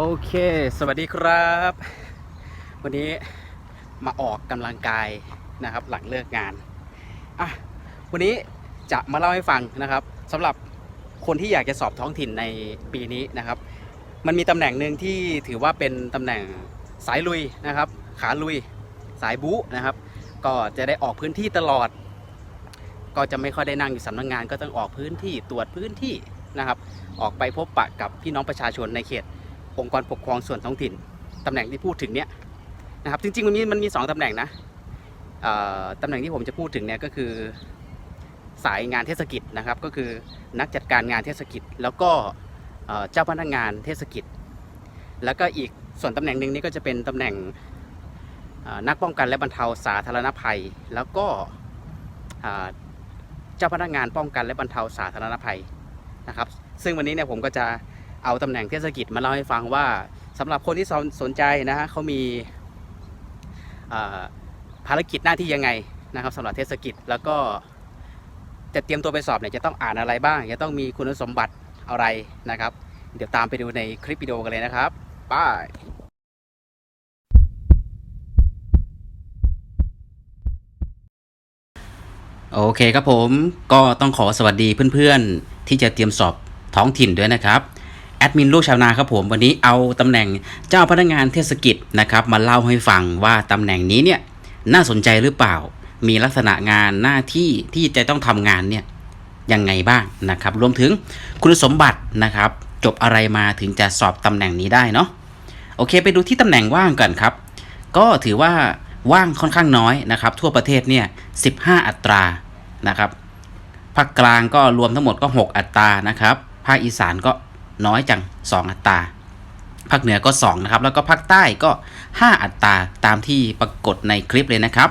โอเค สวัสดีครับ วันนี้มาออกกำลังกายนะครับ หลังเลิกงานอะวันนี้จะมาเล่าให้ฟังนะครับสำหรับคนที่อยากจะสอบท้องถิ่นในปีนี้นะครับ มันมีตำแหน่งหนึ่งที่ถือว่าเป็นตำแหน่งสายลุยนะครับ ขาลุยสายบู๊นะครับ ก็จะได้ออกพื้นที่ตลอด ก็จะไม่ค่อยได้นั่งอยู่สำนักงาน ก็ต้องออกพื้นที่ตรวจพื้นที่นะครับ ออกไปพบปะกับพี่น้องประชาชนในเขต องค์กรปกครองส่วนท้องถิ่นตำแหน่งที่พูดถึงเนี้ยนะครับจริงๆมันมีมันมีสองตำแหน่งนะตำแหน่งที่ผมจะพูดถึงเนี่ยก็คือสายงานเทศกิจนะครับ ก็คือนักจัดการงานเทศกิจ แล้วก็เจ้าพนักงานเทศกิจ แล้วก็อีกส่วนตำแหน่งหนึ่งนี่ก็จะเป็นตำแหน่งนักป้องกันและบรรเทาสาธารณภัย แล้วก็เอ่อเจ้าพนักงานป้องกันและบรรเทาสาธารณภัยนะครับ ซึ่งวันนี้เนี่ยผมก็จะ เอาตำแหน่งเทศกิจมาเล่าให้ฟังว่าสำหรับคนที่สนสนใจนะฮะเขามีภารกิจหน้าที่ยังไงนะครับสำหรับเทศกิจแล้วก็จะเตรียมตัวไปสอบเนี่ยจะต้องอ่านอะไรบ้าง จะต้องมีคุณสมบัติอะไรนะครับ เดี๋ยวตามไปดูในคลิปวิดีโอกันเลยนะครับไป้ายโอเคครับผมก็ต้องขอสวัสดีเพื่อนๆ ที่จะเตรียมสอบท้องถิ่นด้วยนะครับ แอดมินลูกชาวนาครับผมวันนี้เอาตำแหน่งเจ้าพนักงานเทศกิจนะครับมาเล่าให้ฟังว่าตำแหน่งนี้เนี่ยน่าสนใจหรือเปล่า มีลักษณะงานหน้าที่ที่จะต้องทำงานเนี่ยยังไงบ้างนะครับ รวมถึงคุณสมบัตินะครับ จบอะไรมาถึงจะสอบตำแหน่งนี้ได้เนาะโอเค ไปดูที่ตำแหน่งว่างก่อนครับ ก็ถือว่าว่างค่อนข้างน้อยนะครับ ทั่วประเทศเนี่ย15 อัตรานะครับภาคกลางก็รวมทั้งหมดก็ 6 อัตรานะครับภาคอีสานก็ น้อยจัง 2 อัตราภาคเหนือก็ 2 นะครับ แล้วก็ภาคใต้ก็ 5 อัตราตามที่ปรากฏในคลิปเลยนะครับ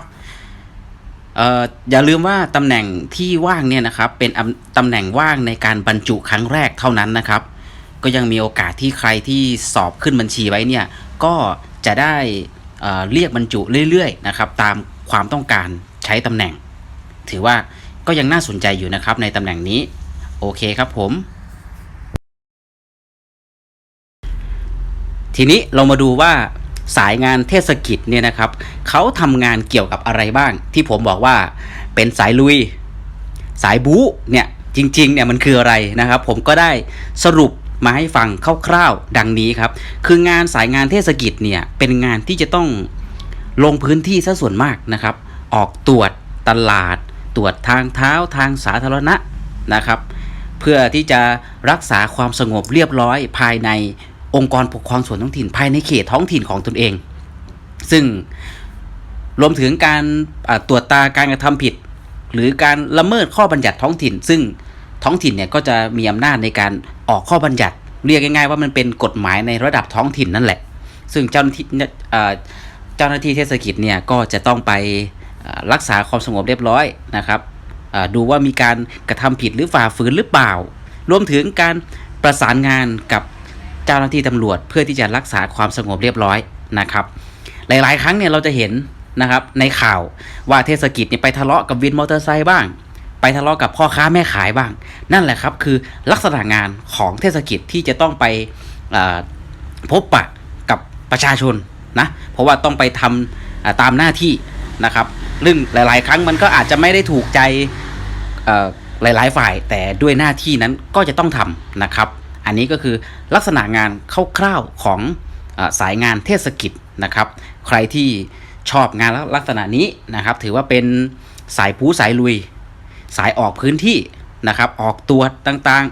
อย่าลืมว่าตำแหน่งที่ว่างเนี่ยนะครับเป็นตำแหน่งว่างในการบรรจุครั้งแรกเท่านั้นนะครับ ก็ยังมีโอกาสที่ใครที่สอบขึ้นบัญชีไว้เนี่ยก็จะได้เเรียกบรรจุเรื่อยๆนะครับตามความต้องการใช้ตำแหน่ง ถือว่าก็ยังน่าสนใจอยู่นะครับในตำแหน่งนี้ โอเคครับผม ทีนี้เรามาดูว่าสายงานเทศกิจเนี่ยนะครับเขาทำงานเกี่ยวกับอะไรบ้าง ที่ผมบอกว่าเป็นสายลุย สายบู๊เนี่ยจริงๆเนี่ยมันคืออะไรนะครับ ผมก็ได้สรุปมาให้ฟังคร่าวๆดังนี้ครับ คืองานสายงานเทศกิจเนี่ยเป็นงานที่จะต้องลงพื้นที่ซะส่วนมากนะครับ ออกตรวจตลาด ตรวจทางเท้าทางสาธารณะนะครับ เพื่อที่จะรักษาความสงบเรียบร้อยภายใน องค์กรปกครองส่วนท้องถิ่นภายในเขตท้องถิ่นของตนเอง ซึ่งรวมถึงการตรวจตาการกระทำผิด หรือการละเมิดข้อบัญญัติท้องถิ่น ซึ่งท้องถิ่นเนี่ยก็จะมีอำนาจในการออกข้อบัญญัติ เรียกง่ายๆว่ามันเป็นกฎหมายในระดับท้องถิ่นนั่นแหละ ซึ่งเจ้าหน้าที่เจ้าหน้าที่เทศกิจเนี่ยก็จะต้องไปรักษาความสงบเรียบร้อยนะครับดูว่ามีการกระทำผิดหรือฝ่าฝืนหรือเปล่า รวมถึงการประสานงานกับ เจ้าหน้าที่ตำรวจ เพื่อที่จะรักษาความสงบเรียบร้อยนะครับ หลาย ๆ ครั้งเนี่ยเราจะเห็นนะครับในข่าวว่าเทศกิจเนี่ยไปทะเลาะกับวินมอเตอร์ไซค์บ้าง ไปทะเลาะกับพ่อค้าแม่ขายบ้าง นั่นแหละครับคือลักษณะงานของเทศกิจที่จะต้องไปพบปะกับประชาชนนะเพราะว่าต้องไปทำอ่าตามหน้าที่นะครับซึ่งหลาย ๆ ครั้งมันก็อาจจะไม่ได้ถูกใจหลาย ๆ ฝ่ายแต่ด้วยหน้าที่นั้นก็จะต้องทำนะครับ อันนี้ก็คือลักษณะงานคร่าวๆของอสายงานเทศกิจนะครับ ใครที่ชอบงานลักษณะนี้นะครับ ถือว่าเป็นสายผูสายลุย สายออกพื้นที่นะครับ ออกตรวจต่าง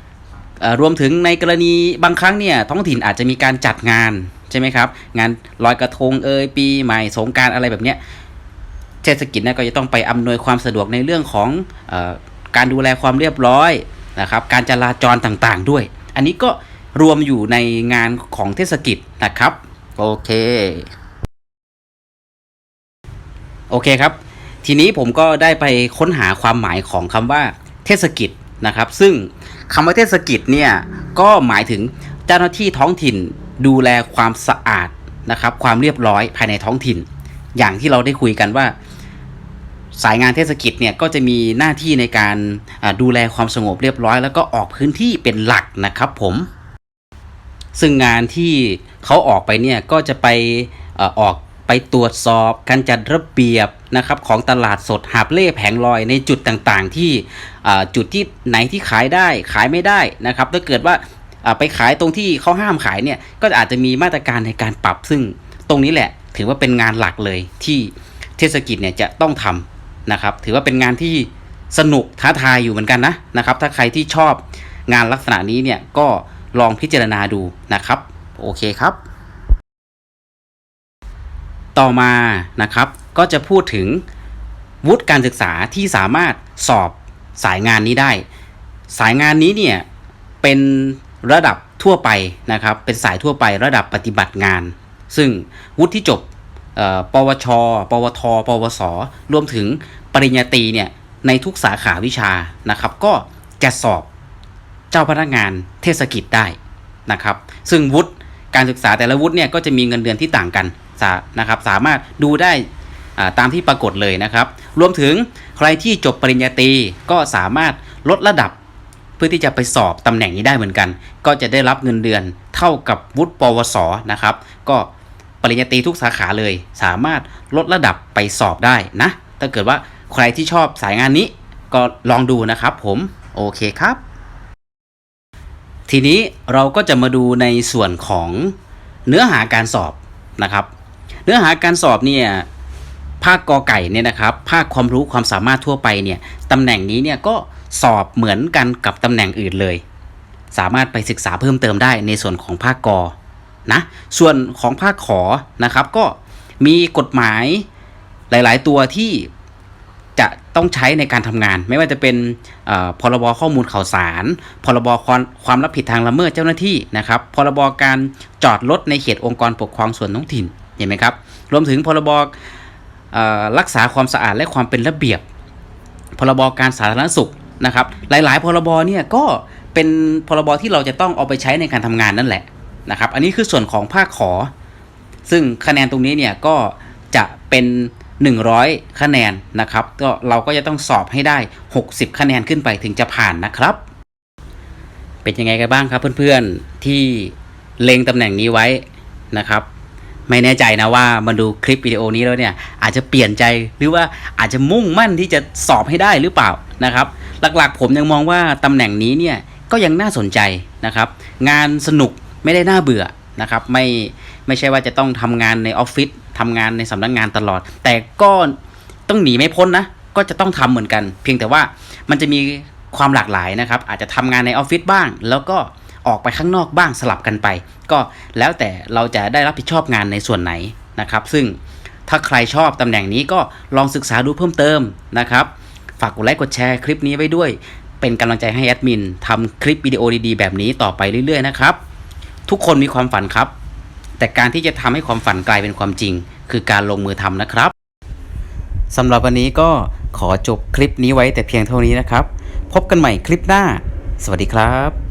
ๆ รวมถึงในกรณีบางครั้งเนี่ยท้องถิ่นอาจจะมีการจัดงานใช่ไหมครับ งานลอยกระทงเอยปีใหม่สงการอะไรแบบเนี้ยเทศกิจเนี่ยก็จะต้องไปอำนวยความสะดวกในเรื่องของอการดูแลความเรียบร้อย นะครับการจราจรต่างๆด้วย อันนี้ก็รวมอยู่ในงานของเทศกิจนะครับ โอเค โอเคครับ ทีนี้ผมก็ได้ไปค้นหาความหมายของคำว่าเทศกิจนะครับ ซึ่งคำว่าเทศกิจเนี่ยก็หมายถึงเจ้าหน้าที่ท้องถิ่นดูแลความสะอาดนะครับ ความเรียบร้อยภายในท้องถิ่น อย่างที่เราได้คุยกันว่า สายงานเทศกิจเนี่ยก็จะมีหน้าที่ในการดูแลความสงบเรียบร้อย แล้วก็ออกพื้นที่เป็นหลักนะครับผม ซึ่งงานที่เขาออกไปเนี่ยก็จะไปออกไปตรวจสอบการจัดระเบียบนะครับของตลาดสดหาบเล่แผงลอยในจุดต่างๆ ที่จุดที่ไหนที่ขายได้ขายไม่ได้นะครับถ้าเกิดว่าอ่าไปขายตรงที่เขาห้ามขายเนี่ยก็อาจจะมีมาตรการในการปรับซึ่งตรงนี้แหละถือว่าเป็นงานหลักเลยที่เทศกิจเนี่ยจะต้องทำ นะครับ ถือว่าเป็นงานที่สนุกท้าทายอยู่เหมือนกันนะนะครับ ถ้าใครที่ชอบงานลักษณะนี้เนี่ยก็ลองพิจารณาดูนะครับ โอเคครับ ต่อมานะครับ ก็จะพูดถึงวุฒิการศึกษาที่สามารถสอบสายงานนี้ได้ สายงานนี้เนี่ยเป็นระดับทั่วไปนะครับ เป็นสายทั่วไประดับปฏิบัติงาน ซึ่งวุฒิที่จบปวช ปวท ปวส รวมถึง ปริญญาตรีเนี่ยในทุกสาขาวิชานะครับ ก็จะสอบเจ้าพนักงานเทศกิจได้นะครับ ซึ่งวุฒิการศึกษาแต่ละวุฒิเนี่ยก็จะมีเงินเดือนที่ต่างกันนะครับ สามารถดูได้ตามที่ปรากฏเลยนะครับ รวมถึงใครที่จบปริญญาตรีก็สามารถลดระดับเพื่อที่จะไปสอบตำแหน่งนี้ได้เหมือนกัน ก็จะได้รับเงินเดือนเท่ากับวุฒิปวสนะครับ ก็ปริญญาตรีทุกสาขาเลย สามารถลดระดับไปสอบได้นะ ถ้าเกิดว่า ใครที่ชอบสายงานนี้ก็ลองดูนะครับผม โอเคครับ ทีนี้เราก็จะมาดูในส่วนของเนื้อหาการสอบนะครับ เนื้อหาการสอบเนี่ยภาคกอไก่เนี่ยนะครับ ภาคความรู้ความสามารถทั่วไปเนี่ยตำแหน่งนี้เนี่ยก็สอบเหมือนกันกับตำแหน่งอื่นเลย สามารถไปศึกษาเพิ่มเติมได้ในส่วนของภาคกอนะส่วนของภาคขอนะครับก็มีกฎหมายหลาย ๆ ตัวที่ ต้องใช้ในการทำงาน ไม่ว่าจะเป็นพรบข้อมูลข่าวสาร พรบความความรับผิดทางละเมิดเจ้าหน้าที่นะครับพรบการจอดรถในเขตองค์กรปกครองส่วนท้องถิ่นเห็นไหมครับรวมถึงพรบรักษาความสะอาดและความเป็นระเบียบ พรบการสาธารณสุขนะครับ หลาย ๆ พรบเนี่ยก็เป็นพรบที่เราจะต้องเอาไปใช้ในการทำงานนั่นแหละนะครับ อันนี้คือส่วนของภาคขอ ซึ่งคะแนนตรงนี้เนี่ยก็จะเป็น 100 คะแนนนะครับก็เราก็จะต้องสอบให้ได้ 60 คะแนนขึ้นไปถึงจะผ่านนะครับ เป็นยังไงกันบ้างครับเพื่อนๆที่เล็งตำแหน่งนี้ไว้นะครับไม่แน่ใจนะว่ามาดูคลิปวิดีโอนี้แล้วเนี่ยอาจจะเปลี่ยนใจหรือว่าอาจจะมุ่งมั่นที่จะสอบให้ได้หรือเปล่านะครับ หลักๆ ผมยังมองว่าตำแหน่งนี้เนี่ยก็ยังน่าสนใจนะครับ งานสนุกไม่ได้น่าเบื่อนะครับ ไม่ไม่ใช่ว่าจะต้องทำงานในออฟฟิศ ทำงานในสำนักงานตลอด แต่ก็ต้องหนีไม่พ้นนะ ก็จะต้องทำเหมือนกัน เพียงแต่ว่ามันจะมีความหลากหลายนะครับ อาจจะทำงานในออฟฟิศบ้าง แล้วก็ออกไปข้างนอกบ้างสลับกันไป ก็แล้วแต่เราจะได้รับผิดชอบงานในส่วนไหนนะครับ ซึ่งถ้าใครชอบตำแหน่งนี้ก็ลองศึกษาดูเพิ่มเติมนะครับ ฝากกดไลค์กดแชร์คลิปนี้ไว้ด้วย เป็นกำลังใจให้แอดมินทำคลิปวิดีโอดีๆ แบบนี้ต่อไปเรื่อยๆนะครับ ทุกคนมีความฝันครับ แต่การที่จะทำให้ความฝันกลายเป็นความจริง คือการลงมือทำนะครับสำหรับวันนี้ก็ขอจบคลิปนี้ไว้แต่เพียงเท่านี้นะครับ พบกันใหม่คลิปหน้า สวัสดีครับ